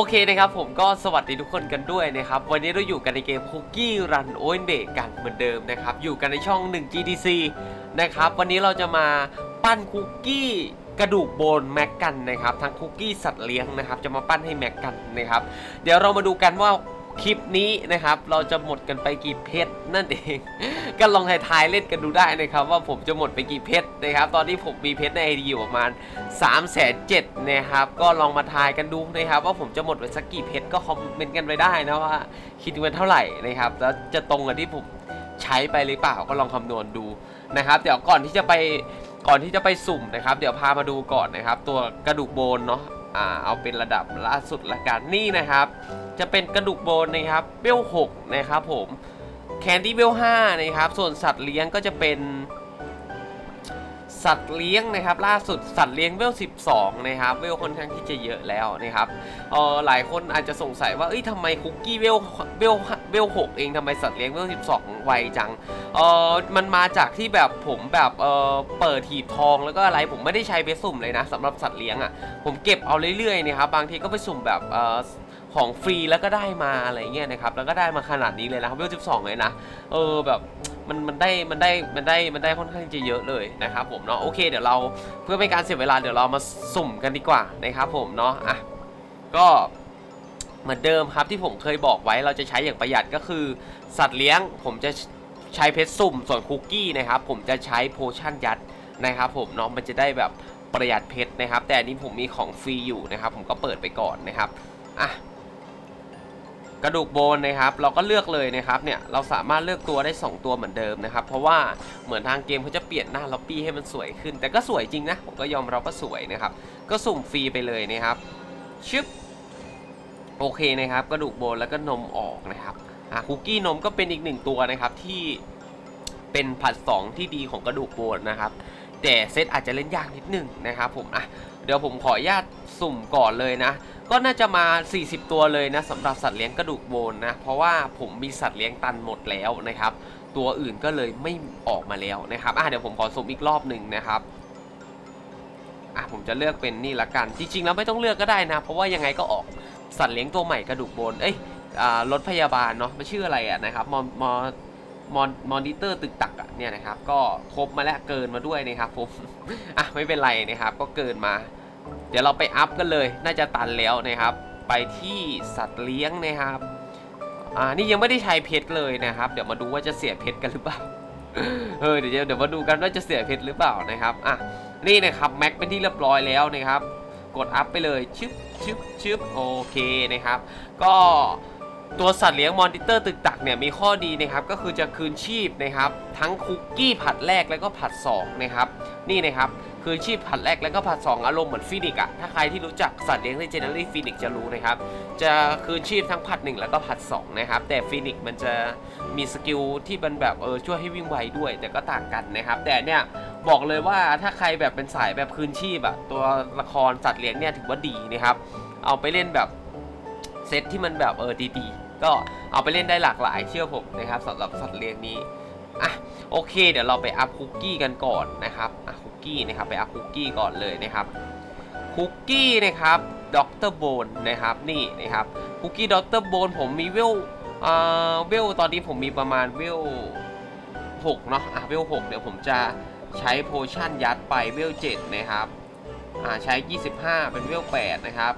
โอเคนะครับผมก็สวัสดีทุกคนกันด้วยนะครับ วันนี้เราอยู่กันในเกม Cookie Run o n b a k กันเหมือนเดิมนะครับ อยู่กันในช่อง 1 GDC นะครับ วันนี้เราจะมาปั้นคุกกี้กระดูกโบนแม็กกันนะครับ ทั้งคุกกี้สัตว์เลี้ยงนะครับ จะมาปั้นให้แม็กกันนะครับ เดี๋ยวเรามาดูกันว่า คลิปนี้นะครับเราจะหมดกันไปกี่เพชรนั่นเอง ก็ลองทายๆเล่นกันดูได้นะครับ ว่าผมจะหมดไปกี่เพชรนะครับ ตอนนี้ผมมีเพชรในไอดีอยู่ประมาณ3 7 0 0 0นะครับ ก็ลองมาทายกันดูนะครับ ว่าผมจะหมดไปสักกี่เพชรก็คอมเมนต์กันไปได้นะว่าคิดเป็นเท่าไหร่นะครับแล้วจะตรงกับที่ผมใช้ไปหรือเปล่าก็ลองคำนวณดูนะครับเดี๋ยวก่อนที่จะไปก่อนที่จะไปสุ่มนะครับ เดี๋ยวพามาดูก่อนนะครับ ตัวกระดูกโบนเนาะ อ่าเอาเป็นระดับล่าสุดละกันนี่นะครับ จะเป็นกระดูกโบนนะครับเบล6นะครับผมแคนดี้เบล5นะครับ ส่วนสัตว์เลี้ยงก็จะเป็น สัตว์เลี้ยงนะครับ ล่าสุดสัตว์เลี้ยงเวล 12 นะครับ เวลค่อนข้างที่จะเยอะแล้วนะครับเออหลายคนอาจจะสงสัยว่าเอ้ยทำไมคุกกี้เวลเวล เวล6เองทำไมสัตว์เลี้ยงเวล12ไวจังเออมันมาจากที่แบบผมแบบเออเปิดหีบทองแล้วก็อะไรผมไม่ได้ใช้ไปสุ่มเลยนะสำหรับสัตว์เลี้ยงอะ่ะผมเก็บเอาเรื่อยๆนะครับบางทีก็ไปสุ่มแบบเออของฟรีแล้วก็ได้มาอะไรเงี้ยนะครับแล้วก็ได้มาขนาดนี้เลยนะครับเวล12เลยนะเออแบบมันมันได้มันได้มันได้มันได้ค่อนข้างจะเยอะเลยนะครับผมเนาะโอเคเดี๋ยวเราเพื่อไม่การเสียเวลาเดี๋ยวเรามาสุ่มกันดีกว่านะครับผมเนาะอะก็ เหมือนเดิมครับที่ผมเคยบอกไว้เราจะใช้อย่างประหยัดก็คือ สัตว์เลี้ยงผมจะใช้เพชรสุ่มส่วนคุกกี้นะครับผมจะใช้โพชั่นยัดนะครับผมเนาะมันจะได้แบบประหยัดเพชรนะครับ แต่อันนี้ผมมีของฟรีอยู่นะครับ ผมก็เปิดไปก่อนนะครับอะกระดูกโบนนะครับ เราก็เลือกเลยนะครับเนี่ยเราสามารถเลือกตัวได้ 2 ตัวเหมือนเดิมนะครับ เพราะว่าเหมือนทางเกมเขาจะเปลี่ยนหน้าล็อบบี้ให้มันสวยขึ้น แต่ก็สวยจริงนะผมก็ยอมรับว่าสวยนะครับ ก็สุ่มฟรีไปเลยนะครับชึบ โอเคนะครับกระดูกโบนแล้วก็นมออกนะครับคุกกี้นมก็เป็นอีกหนึ่งตัวนะครับที่เป็นผัดสองที่ดีของกระดูกโบนนะครับ แต่เซตอาจจะเล่นยากนิดหนึงนะครับผมอะเดี๋ยวผมขออนุญาตสุ่มก่อนเลยนะ ก็น่าจะมา 40 ตัวเลยนะสำหรับสัตว์เลี้ยงกระดูกโบนนะ เพราะว่าผมมีสัตว์เลี้ยงตันหมดแล้วนะครับ ตัวอื่นก็เลยไม่ออกมาแล้วนะครับอะเดี๋ยวผมขอสุ่มอีกรอบหนึ่งนะครับ อะผมจะเลือกเป็นนี่ละกัน จริง ๆ แล้วไม่ต้องเลือกก็ได้นะ เพราะว่ายังไงก็ออกสัตว์เลี้ยงตัวใหม่กระดูกโบนเอ้ยรถพยาบาลเนาะมันชื่ออะไรอะนะครับมอมอมอนมอนิเตอร์ตึกตักอะเนี่ยนะครับ ก็ครบมาแล้วเกินมาด้วยนะครับผมอะไม่เป็นไรนะครับ ก็เกินมา เดี๋ยวเราไปอัพกันเลย น่าจะตันแล้วนะครับ ไปที่สัตว์เลี้ยงนะครับอ่านี่ยังไม่ได้ใช้เพชรเลยนะครับ เดี๋ยวมาดูว่าจะเสียเพชรกันหรือเปล่า เออเดี๋ยวเดี๋ยวมาดูกันว่าจะเสียเพชรหรือเปล่านะครับอะนี่นะครับแม็กเป็นที่เรียบร้อยแล้วนะครับ กดอัพไปเลยชึบชึบชึบโอเคนะครับ ก็ตัวสัตว์เลี้ยงมอนิเตอร์ตึกตักเนี่ยมีข้อดีนะครับก็คือจะคืนชีพนะครับ ทั้งคุกกี้ผัดแรกแล้วก็ผัดสองนะครับนี่นะครับคือชีพผัดแรกแล้วก็ผัด 2 อารมณ์เหมือนฟินิกอะถ้าใครที่รู้จักสัตว์เลี้ยงในเจเนอรี่ฟินิกจะรู้นะครับ จะคืนชีพทั้งผัด 1 แล้วก็ผัด 2 นะครับ แต่ฟินิกมันจะมีสกิลที่มันแบบเออช่วยให้วิ่งไวด้วย แต่ก็ต่างกันนะครับ แต่เนี่ยบอกเลยว่าถ้าใครแบบเป็นสายแบบคืนชีพอะตัวละครสัตว์เลี้ยงเนี่ยถือว่าดีนะครับ เอาไปเล่นแบบเซตที่มันแบบเออดีๆก็เอาไปเล่นได้หลากหลายเชื่อผมนะครับสำหรับสัตว์เลี้ยงนี้อะโอเค เดี๋ยวเราไปอัพคุกกี้กันก่อนนะครับอะค กี้นะครับไปอัพคุกกี้ก่อนเลยนะครับคุกกี้นะครับด็อกเตอร์โบนนะครับนี่นะครับคุกกี้ด็อกเตอร์โบนผมมีเวลอ่าเวลตอนนี้ผมมีประมาณเวล6เนาะอะเวล6เดี๋ยวผมจะใช้โพชั่นยัดไปเวล7นะครับอ่าใช้ 25 เป็นเวล8นะครับ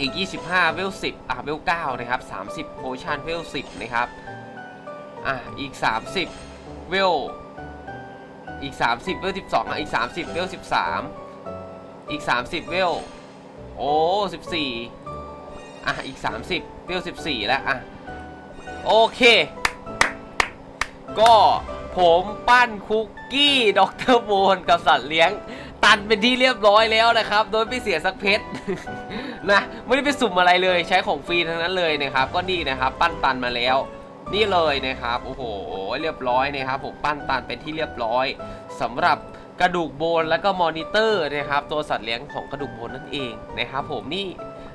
อีก 25 เวล 10 อะเวล9นะครับ 30 โพชั่นเวล 10 นะครับ อะอีก 30 เวล อีก 30 เวล 12อะอีก 30 เวล 13 อีก 30 เวล โอ้ 14 อะ อีก 30 เวล 14 แล้ว อะ โอเค ก็ผมปั้นคุกกี้ด็อกเตอร์โบนกับสัตว์เลี้ยง ตันเป็นที่เรียบร้อยแล้วนะครับ โดยไม่เสียสักเพชรนะ ไม่ได้ไปสุ่มอะไรเลยใช้ของฟรีทั้งนั้นเลยนะครับ ก็นี่นะครับ ปั้นตันมาแล้ว นี่เลยนะครับโอ้โหเรียบร้อยนะครับผมปั้นตันเป็นที่เรียบร้อยสำหรับกระดูกโบนแล้วก็มอนิเตอร์นะครับตัวสัตว์เลี้ยงของกระดูกโบนนั่นเองนะครับผมนี่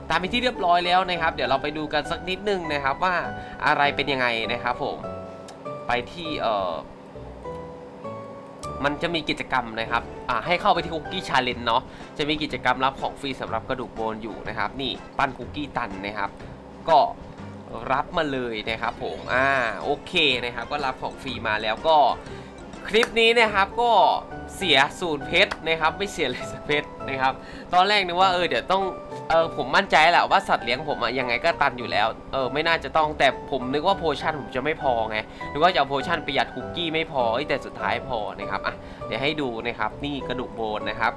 ตามเป็นที่เรียบร้อยแล้วนะครับ เดี๋ยวเราไปดูกันสักนิดนึงนะครับว่าอะไรเป็นยังไงนะครับผมไปที่เอ่อมันจะมีกิจกรรมนะครับอ่าให้เข้าไปที่คุกกี้ชาเลนเนาะจะมีกิจกรรมรับของฟรีสำหรับกระดูกโบนอยู่นะครับ นี่ปั้นคุกกี้ตันนะครับ ก็ รับมาเลยนะครับผมอ่าโอเคนะครับก็รับของฟรีมาแล้วก็คลิปนี้นะครับก็เสียศูนย์เพชรนะครับ ไม่เสียเลยสักเพชรนะครับ ตอนแรกนึกว่าเออเดี๋ยวต้องเออผมมั่นใจแหละว่าสัตว์เลี้ยงผมอะยังไงก็ตันอยู่แล้วเออไม่น่าจะต้องแต่ผมนึกว่าโพชั่นผมจะไม่พอไงนึกว่าจะเอาโพชั่นประหยัดคุกกี้ไม่พอแต่สุดท้ายพอนะครับอะเดี๋ยวให้ดูนะครับนี่กระดูกโบนนะครับ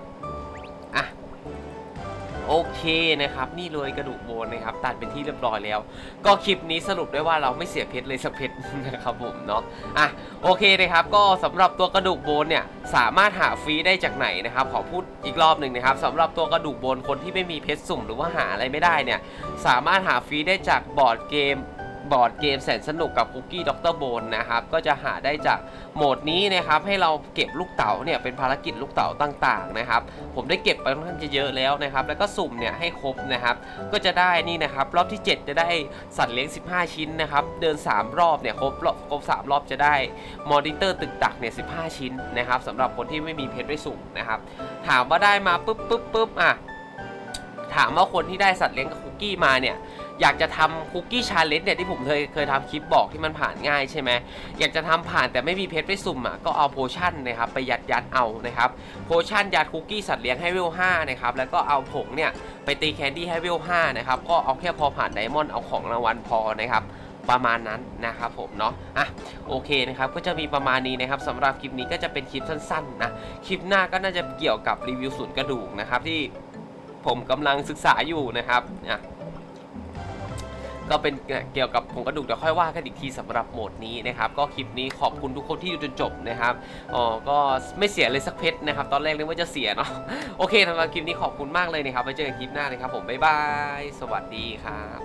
โอเคนะครับนี่เลยกระดูกโบนนะครับตัดเป็นที่เรียบร้อยแล้ว ก็คลิปนี้สรุปได้ว่าเราไม่เสียเพชรเลยสักเพชรนะครับผมเนาะอะโอเคนะครับก็สำหรับตัวกระดูกโบนเนี่ยสามารถหาฟรีได้จากไหนนะครับขอพูดอีกรอบหนึ่งนะครับสำหรับตัวกระดูกโบนคนที่ไม่มีเพชรสุ่มหรือว่าหาอะไรไม่ได้เนี่ยสามารถหาฟรีได้จากบอร์ดเกม บอร์ดเกมแสนสนุกกับคุกกี้ด็อกเตอร์โบนนะครับ ก็จะหาได้จากโหมดนี้นะครับ ให้เราเก็บลูกเต๋าเนี่ยเป็นภารกิจลูกเต๋าต่างๆนะครับ ผมได้เก็บไปค่อนข้างจะเยอะแล้วนะครับ แล้วก็สุ่มเนี่ยให้ครบนะครับ ก็จะได้นี่นะครับ รอบที่ 7 จะได้สัตว์เลี้ยง 15 ชิ้นนะครับ เดิน 3 รอบเนี่ยครบรอบครบ3รอบจะได้มอนิเตอร์ตึกตักเนี่ย15 ชิ้นนะครับสำหรับคนที่ไม่มีเพชรไว้สุ่มนะครับ ถามว่าได้มาปุ๊บปุ๊บปุ๊บอะถามว่าคนที่ได้สัตว์เลี้ยงกับคุกกี้มาเนี่ย อยากจะทำคุกกี้ชาเลนจ์เนี่ยที่ผมเคยเคยทำคลิปบอกที่มันผ่านง่ายใช่ไหมอยากจะทำผ่านแต่ไม่มีเพชรไปสุ่มอะก็เอาโพชั่นนะครับไปยัดยัดเอานะครับโพชั่นยัดคุกกี้สัตว์เลี้ยงให้เวล5นะครับแล้วก็เอาผงเนี่ยไปตีแคนดี้ให้เวล5นะครับก็เอาแค่พอผ่านไดมอนด์เอาของรางวัลพอนะครับประมาณนั้นนะครับผมเนาะ อะโอเคนะครับก็จะมีประมาณนี้นะครับสำหรับคลิปนี้ก็จะเป็นคลิปสั้นๆนะคลิปหน้าก็น่าจะเกี่ยวกับรีวิวศูนย์กระดูกนะครับที่ผมกำลังศึกษาอยู่นะครับอะ ก็เป็นเกี่ยวกับผงกระดูกเดี๋ยวค่อยว่ากันอีกทีสำหรับโหมดนี้นะครับ ก็คลิปนี้ขอบคุณทุกคนที่ดูจนจบนะครับอ๋อก็ไม่เสียเลยสักเพชรนะครับ ตอนแรกนึกว่าจะเสียเนาะโอเคสำหรับคลิปนี้ขอบคุณมากเลยนะครับไว้เจอกันคลิปหน้านะครับผมบ๊ายบายสวัสดีครับ